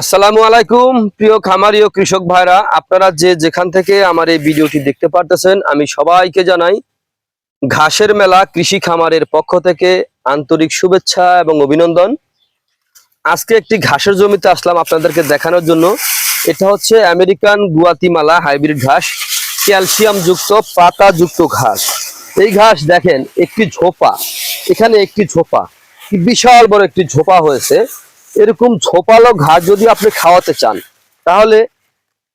আসসালামু আলাইকুম, প্রিয় খামারি ও কৃষক ভাইরা। আপনারা যে যেখান থেকে আমার এই ভিডিওটি দেখতে পারতেছেন, আমি সবাইকে জানাই, ঘাসের মেলা কৃষি খামারের পক্ষ থেকে আন্তরিক শুভেচ্ছা এবং অভিনন্দন। আজকে একটি ঘাসের জমিতে আসলাম আপনাদেরকে দেখানোর জন্য। এটা হচ্ছে আমেরিকান গুয়াতিমালা হাইব্রিড ঘাস ক্যালসিয়াম যুক্ত পাতা যুক্ত ঘাস। এই ঘাস দেখেন, একটি ঝোপা। এখানে একটি ঝোপা। বিশাল বড় একটি ঝোপা হয়েছে। এরকম ঝোপালো ঘাস যদি আপনি খাওয়াতে চান, তাহলে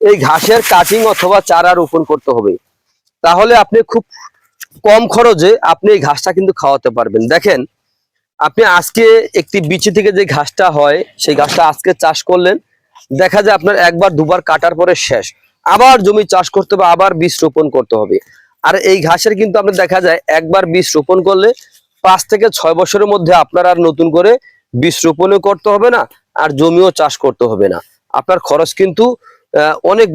এই ঘাসের কাটিং অথবা চারা রোপণ করতে হবে। তাহলে আপনি খুব কম খরচে আপনি এই ঘাসটা কিন্তু খাওয়াতে পারবেন। দেখেন, আপনি আজকে একটি বিচি থেকে যে ঘাসটা হয়, সেই ঘাসটা আজকে চাষ করলেন, দেখা যায় আপনার একবার, দুবার কাটার পরে শেষ। আবার জমি চাষ করতে হবে, আবার বীজ রোপণ করতে হবে। আর এই ঘাসের কিন্তু আপনার দেখা যায়, একবার বীজ রোপণ করলে পাঁচ থেকে ছয় বছরের মধ্যে আপনার আর নতুন করে বীজ রোপণও করতে হবে না, আর জমিও চাষ করতে হবে না। আপনার খরচ কিন্তু অনেক,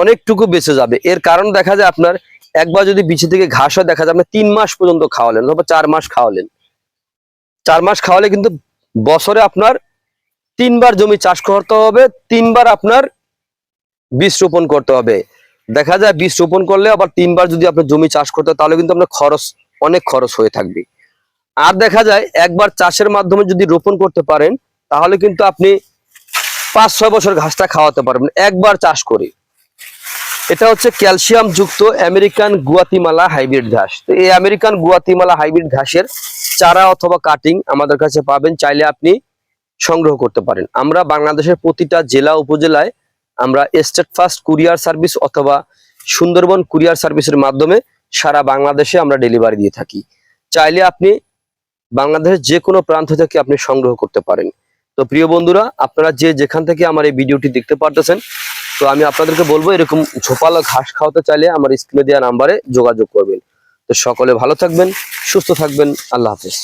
অনেকটুকু বেঁচে যাবে। এর কারণ দেখা যায় আপনার, একবার যদি বিচি থেকে ঘাস হয়, দেখা যায় আপনি তিন মাস পর্যন্ত খাওয়ালেন, অথবা চার মাস খাওয়ালেন। চার মাস খাওয়ালে কিন্তু বছরে আপনার তিনবার জমি চাষ করতে হবে, তিনবার আপনার বীজ রোপণ করতে হবে। দেখা যায় বীজ রোপণ করলে আবার তিনবার যদি আপনার জমি চাষ করতে হয়, তাহলে কিন্তু আপনার খরচ অনেক খরচ হয়ে থাকবে। আর দেখা যায় একবার চাষের মাধ্যমে যদি রোপণ করতে পারেন, তাহলে কিন্তু আপনি পাঁচ ছয় বছর ঘাসটা খাওয়াতে পারবেন, একবার চাষ করে। এটা হচ্ছে ক্যালসিয়াম যুক্ত আমেরিকান গুয়াতিমালা হাইব্রিড ঘাস। তো এই আমেরিকান গুয়াতিমালা হাইব্রিড ঘাসের চারা অথবা কাটিং আমাদের কাছে পাবেন, চাইলে আপনি সংগ্রহ করতে পারেন। আমরা বাংলাদেশের প্রতিটা জেলা উপজেলায় আমরা স্টেট ফার্স্ট কুরিয়ার সার্ভিস অথবা সুন্দরবন কুরিয়ার সার্ভিসের মাধ্যমে সারা বাংলাদেশে আমরা ডেলিভারি দিয়ে থাকি। চাইলে আপনি বাংলাদেশের যে কোনো প্রান্ত থেকে আপনি সংগ্রহ করতে পারেন। তো প্রিয় বন্ধুরা, আপনারা যে যেখান থেকে আমার এই ভিডিওটি দেখতে পারতেছেন, তো আমি আপনাদেরকে বলব, এরকম ঝোপালো ঘাস খাওয়াতে চাইলে আমার স্ক্রিনে দেওয়া নাম্বারে যোগাযোগ করবেন। তো সকলে ভালো থাকবেন, সুস্থ থাকবেন, আল্লাহ হাফেজ।